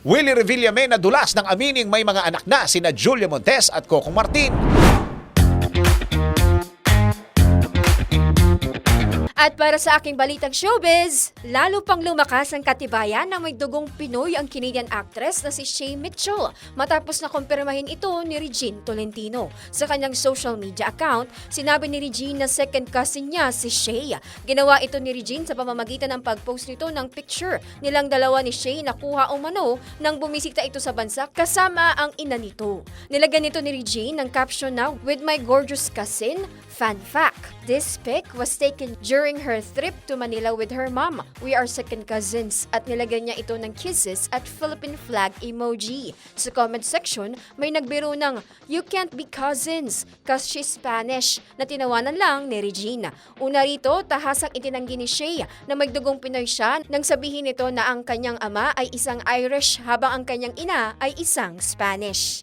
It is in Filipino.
Willie Revilla may nadulas ng amining may mga anak na sina Julia Montes at Coco Martin. At para sa aking balitang showbiz, lalo pang lumakas ang katibayan na may dugong Pinoy ang Canadian actress na si Shay Mitchell matapos na kumpirmahin ito ni Regine Tolentino. Sa kanyang social media account, sinabi ni Regine na second cousin niya si Shay. Ginawa ito ni Regine sa pamamagitan ng pag-post nito ng picture nilang dalawa ni Shay na kuha umano nang bumisita ito sa bansa kasama ang ina nito. Nilagyan nito ni Regine ng caption na With my gorgeous cousin, Fun fact, this pic was taken during her trip to Manila with her mom. We are second cousins at nilagyan niya ito ng kisses at Philippine flag emoji. Sa comment section, may nagbiro ng, You can't be cousins cause she's Spanish na tinawanan lang ni Regina. Una rito, tahasang itinanggi ni Shay na magdugong Pinoy siya nang sabihin nito na ang kanyang ama ay isang Irish habang ang kanyang ina ay isang Spanish.